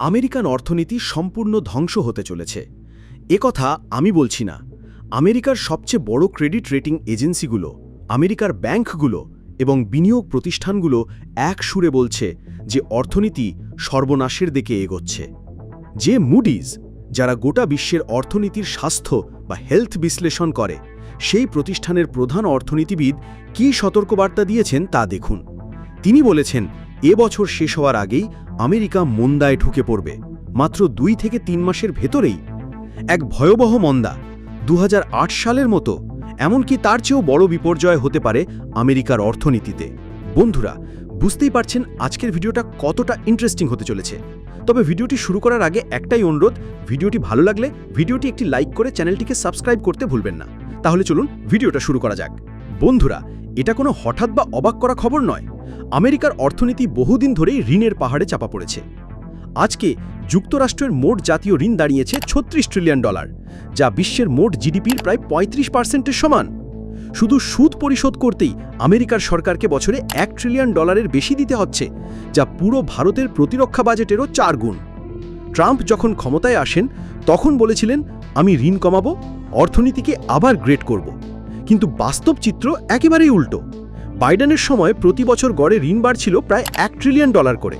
American অর্থনীতি সম্পূর্ণ ধ্বংস হতে চলেছে। একথা আমি বলছি না। আমেরিকার সবচেয়ে বড় ক্রেডিট রেটিং এজেন্সিগুলো, আমেরিকার ব্যাংকগুলো এবং বিনিয়োগ প্রতিষ্ঠানগুলো এক সুরে বলছে যে অর্থনীতি সর্বনাশের দিকে এগোচ্ছে। যে মুডিজ যারা গোটা বিশ্বের অর্থনীতির স্বাস্থ্য বা হেলথ বিশ্লেষণ করে, সেই প্রতিষ্ঠানের প্রধান অর্থনীতিবিদ কী সতর্কবার্তা দিয়েছেন তা দেখুন। তিনি বলেছেন, এ বছর শেষ হওয়ার আগেই আমেরিকা মন্দায় ঢুকে পড়বে, মাত্র দুই থেকে তিন মাসের ভেতরেই। এক ভয়াবহ মন্দা দু হাজার আট সালের মতো, এমনকি তার চেয়েও বড় বিপর্যয় হতে পারে আমেরিকার অর্থনীতিতে। বন্ধুরা, বুঝতেই পারছেন আজকের ভিডিওটা কতটা ইন্টারেস্টিং হতে চলেছে। তবে ভিডিওটি শুরু করার আগে একটাই অনুরোধ, ভিডিওটি ভালো লাগলে ভিডিওটি একটি লাইক করে চ্যানেলটিকে সাবস্ক্রাইব করতে ভুলবেন না। তাহলে চলুন ভিডিওটা শুরু করা যাক। বন্ধুরা, এটা কোনো হঠাৎ বা অবাক করা খবর নয়। আমেরিকার অর্থনীতি বহুদিন ধরেই ঋণের পাহাড়ে চাপা পড়েছে। আজকে যুক্তরাষ্ট্রের মোট জাতীয় ঋণ দাঁড়িয়েছে ছত্রিশ ট্রিলিয়ন ডলার যা বিশ্বের মোট জিডিপির প্রায় পঁয়ত্রিশ পার্সেন্টের সমান। শুধু সুদ পরিশোধ করতেই আমেরিকার সরকারকে বছরে এক ট্রিলিয়ন ডলারের বেশি দিতে হচ্ছে, যা পুরো ভারতের প্রতিরক্ষা বাজেটেরও চার গুণ। ট্রাম্প যখন ক্ষমতায় আসেন, তখন বলেছিলেন, আমি ঋণ কমাবো, অর্থনীতিকে আবার গ্রেট করব। কিন্তু বাস্তব চিত্র একেবারেই উল্টো। বাইডেনের সময় প্রতি বছর গড়ে ঋণ বাড়ছিল প্রায় এক ট্রিলিয়ন ডলার করে।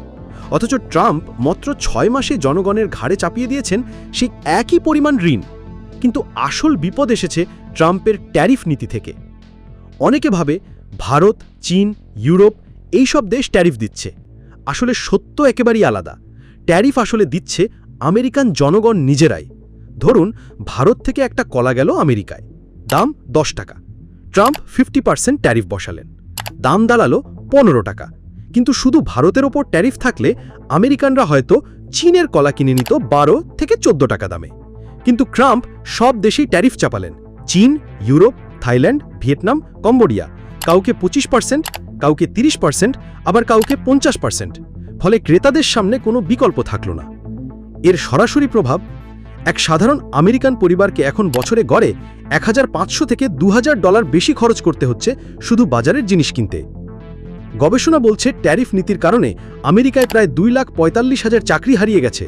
অথচ ট্রাম্প মাত্র ছয় মাসে জনগণের ঘাড়ে চাপিয়ে দিয়েছেন সেই একই পরিমাণ ঋণ। কিন্তু আসল বিপদ এসেছে ট্রাম্পের ট্যারিফ নীতি থেকে। অনেকে ভাবে ভারত, চীন, ইউরোপ এইসব দেশ ট্যারিফ দিচ্ছে। আসলে সত্য একেবারেই আলাদা। ট্যারিফ আসলে দিচ্ছে আমেরিকান জনগণ নিজেরাই। ধরুন ভারত থেকে একটা কলা গেল আমেরিকায়। দাম দশ টাকা। ট্রাম্প ফিফটি পার্সেন্ট ট্যারিফ বসালেন। দাম দাঁড়াল পনেরো টাকা। কিন্তু শুধু ভারতের ওপর ট্যারিফ থাকলে আমেরিকানরা হয়তো চীনের কলা কিনে নিত বারো থেকে চোদ্দ টাকা দামে। কিন্তু ট্রাম্প সব দেশেই ট্যারিফ চাপালেন। চীন, ইউরোপ, থাইল্যান্ড, ভিয়েতনাম, কম্বোডিয়া। কাউকে পঁচিশ পার্সেন্ট, কাউকে তিরিশ পার্সেন্ট, আবার কাউকে পঞ্চাশ পার্সেন্ট। ফলে ক্রেতাদের সামনে কোনো বিকল্প থাকল না। এর সরাসরি প্রভাব এক সাধারণ আমেরিকান পরিবারকে এখন বছরে গড়ে এক হাজার পাঁচশো থেকে দু হাজার ডলার বেশি খরচ করতে হচ্ছে শুধু বাজারের জিনিস কিনতে। গবেষণা বলছে ট্যারিফ নীতির কারণে আমেরিকায় প্রায় দুই লাখ পঁয়তাল্লিশ হাজার চাকরি হারিয়ে গেছে।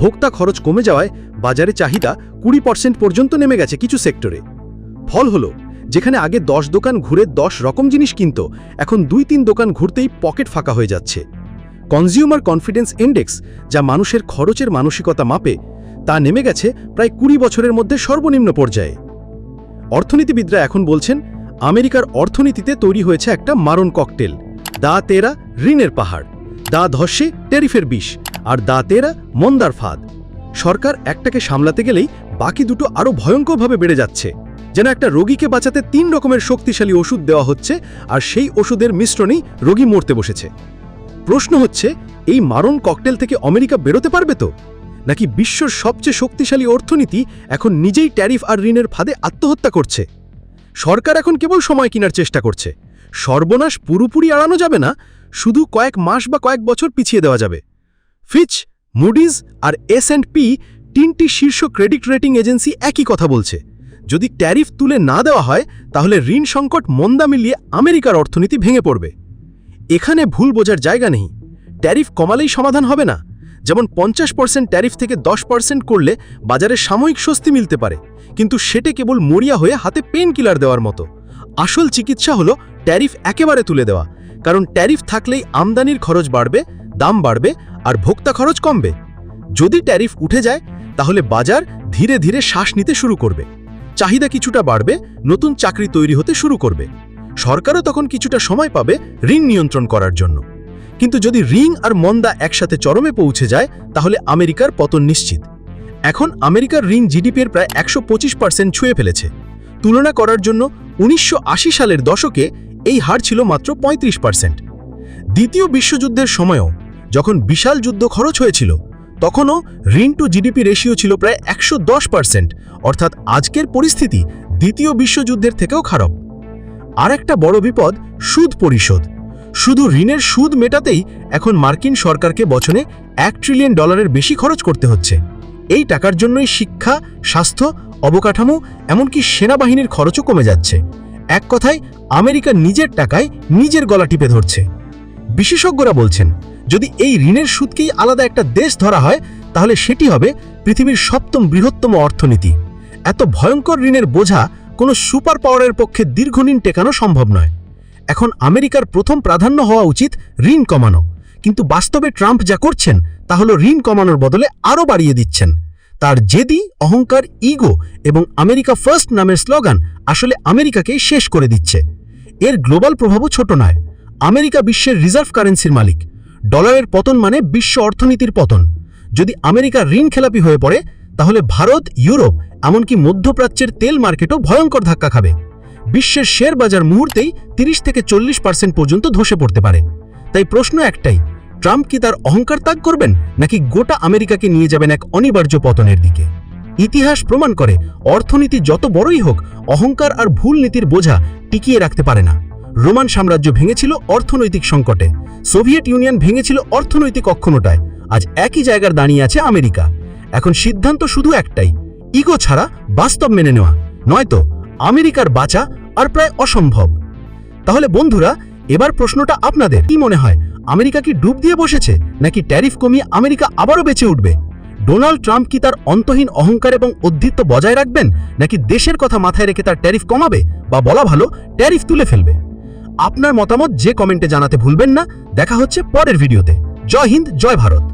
ভোক্তা খরচ কমে যাওয়ায় বাজারে চাহিদা কুড়ি পার্সেন্ট পর্যন্ত নেমে গেছে কিছু সেক্টরে। ফল হলো, যেখানে আগে দশ দোকান ঘুরে দশ রকম জিনিস কিনত, এখন দুই তিন দোকান ঘুরতেই পকেট ফাঁকা হয়ে যাচ্ছে। কনজিউমার কনফিডেন্স ইন্ডেক্স, যা মানুষের খরচের মানসিকতা মাপে তা নেমে গেছে প্রায় কুড়ি বছরের মধ্যে সর্বনিম্ন পর্যায়ে। অর্থনীতিবিদরা এখন বলছেন, আমেরিকার অর্থনীতিতে তৈরি হয়েছে একটা মারণ ককটেল। দা তেরা ঋণের পাহাড়, দা ধস্যে টেরিফের বিষ, আর দা তেরা মন্দার ফাঁদ। সরকার একটাকে সামলাতে গেলেই বাকি দুটো আরও ভয়ঙ্করভাবে বেড়ে যাচ্ছে। যেন একটা রোগীকে বাঁচাতে তিন রকমের শক্তিশালী ওষুধ দেওয়া হচ্ছে, আর সেই ওষুধের মিশ্রণেই রোগী মরতে বসেছে। প্রশ্ন হচ্ছে, এই মারণ ককটেল থেকে আমেরিকা বেরোতে পারবে তো? নাকি বিশ্বর সবচেয়ে শক্তিশালী অর্থনীতি এখন নিজেই ট্যারিফ আর ঋণের ফাঁদে আত্মহত্যা করছে? সরকার এখন কেবল সময় কেনার চেষ্টা করছে। সর্বনাশ পুরোপুরি এড়ানো যাবে না, শুধু কয়েক মাস বা কয়েক বছর পিছিয়ে দেওয়া যাবে। ফিচ, মুডিজ আর এস অ্যান্ড পি তিনটি শীর্ষ ক্রেডিট রেটিং এজেন্সি একই কথা বলছে। যদি ট্যারিফ তুলে না দেওয়া হয়, তাহলে ঋণ সংকট মন্দা মিলিয়ে আমেরিকার অর্থনীতি ভেঙে পড়বে। এখানে ভুল বোঝার জায়গা নেই। ট্যারিফ কমালেই সমাধান হবে না। যেমন পঞ্চাশ পার্সেন্ট ট্যারিফ থেকে দশ পার্সেন্ট করলে বাজারে সাময়িক স্বস্তি মিলতে পারে। কিন্তু সেটে কেবল মরিয়া হয়ে হাতে পেন কিলার দেওয়ার মতো। আসল চিকিৎসা হলো ট্যারিফ একেবারে তুলে দেওয়া। কারণ ট্যারিফ থাকলেই আমদানির খরচ বাড়বে, দাম বাড়বে আর ভোক্তা খরচ কমবে। যদি ট্যারিফ উঠে যায়, তাহলে বাজার ধীরে ধীরে শ্বাস নিতে শুরু করবে। চাহিদা কিছুটা বাড়বে, নতুন চাকরি তৈরি হতে শুরু করবে। সরকারও তখন কিছুটা সময় পাবে ঋণ নিয়ন্ত্রণ করার জন্য। কিন্তু যদি রিং আর মন্দা একসাথে চরমে পৌঁছে যায়, তাহলে আমেরিকার পতন নিশ্চিত। এখন আমেরিকার ঋণ জিডিপির প্রায় একশো পঁচিশ পার্সেন্ট ছুঁয়ে ফেলেছে। তুলনা করার জন্য উনিশশো আশি সালের দশকে এই হার ছিল মাত্র ৩৫ পার্সেন্ট। দ্বিতীয় বিশ্বযুদ্ধের সময়ও যখন বিশাল যুদ্ধ খরচ হয়েছিল, তখনও ঋণ টু জিডিপি রেশিও ছিল প্রায় একশো দশ পার্সেন্ট, অর্থাৎ আজকের পরিস্থিতি দ্বিতীয় বিশ্বযুদ্ধের থেকেও খারাপ। আর একটা বড় বিপদ সুদ পরিশোধ। শুধু ঋণের সুদ মেটাতেই এখন মার্কিন সরকারকে বছরে এক ট্রিলিয়ন ডলারের বেশি খরচ করতে হচ্ছে। এই টাকার জন্যই শিক্ষা, স্বাস্থ্য, অবকাঠামো, এমনকি সেনাবাহিনীর খরচও কমে যাচ্ছে। এক কথায়, আমেরিকা নিজের টাকায় নিজের গলা টিপে ধরছে। বিশেষজ্ঞরা বলছেন, যদি এই ঋণের সুদকেই আলাদা একটা দেশ ধরা হয়, তাহলে সেটি হবে পৃথিবীর সপ্তম বৃহত্তম অর্থনীতি। এত ভয়ঙ্কর ঋণের বোঝা কোনো সুপার পাওয়ারের পক্ষে দীর্ঘদিন টেকানো সম্ভব নয়। এখন আমেরিকার প্রথম প্রাধান্য হওয়া উচিত ঋণ কমানো। কিন্তু বাস্তবে ট্রাম্প যা করছেন, তা হল ঋণ কমানোর বদলে আরও বাড়িয়ে দিচ্ছেন। তার জেদি, অহংকার, ইগো এবং আমেরিকা ফার্স্ট নামের স্লোগান আসলে আমেরিকাকেই শেষ করে দিচ্ছে। এর গ্লোবাল প্রভাবও ছোট নয়। আমেরিকা বিশ্বের রিজার্ভ কারেন্সির মালিক। ডলারের পতন মানে বিশ্ব অর্থনীতির পতন। যদি আমেরিকা ঋণ খেলাপি হয়ে পড়ে, তাহলে ভারত, ইউরোপ, এমনকি মধ্যপ্রাচ্যের তেল মার্কেটও ভয়ঙ্কর ধাক্কা খাবে। বিশ্বের শেয়ার বাজার মুহূর্তেই তিরিশ থেকে চল্লিশ পার্সেন্ট পর্যন্ত ধসে পড়তে পারে। তাই প্রশ্ন একটাই, ট্রাম্প কি তার অহংকার ত্যাগ করবেন, নাকি গোটা আমেরিকাকে নিয়ে যাবেন এক অনিবার্য পতনের দিকে? ইতিহাস প্রমাণ করে, অর্থনীতি যত বড়ই হোক, অহংকার আর ভুল নীতির বোঝা টিকিয়ে রাখতে পারে না। রোমান সাম্রাজ্য ভেঙেছিল অর্থনৈতিক সংকটে, সোভিয়েত ইউনিয়ন ভেঙেছিল অর্থনৈতিক অক্ষমতায় আজ একই জায়গার দাঁড়িয়ে আছে আমেরিকা। এখন সিদ্ধান্ত শুধু একটাই, ইগো ছাড়া বাস্তব মেনে নেওয়া, নয়তো আমেরিকার বাঁচা আর প্রায় অসম্ভব। তাহলে বন্ধুরা, এবার প্রশ্নটা আপনাদের। কি মনে হয়, আমেরিকা কি ডুব দিয়ে বসেছে, নাকি ট্যারিফ কমিয়ে আমেরিকা আবারও বেঁচে উঠবে? ডোনাল্ড ট্রাম্প কি তার অন্তহীন অহংকার এবং অধ্যিত্ব বজায় রাখবেন, নাকি দেশের কথা মাথায় রেখে তার ট্যারিফ কমাবে, বা বলা ভালো, ট্যারিফ তুলে ফেলবে? আপনার মতামত যে কমেন্টে জানাতে ভুলবেন না। দেখা হচ্ছে পরের ভিডিওতে। জয় হিন্দ, জয় ভারত।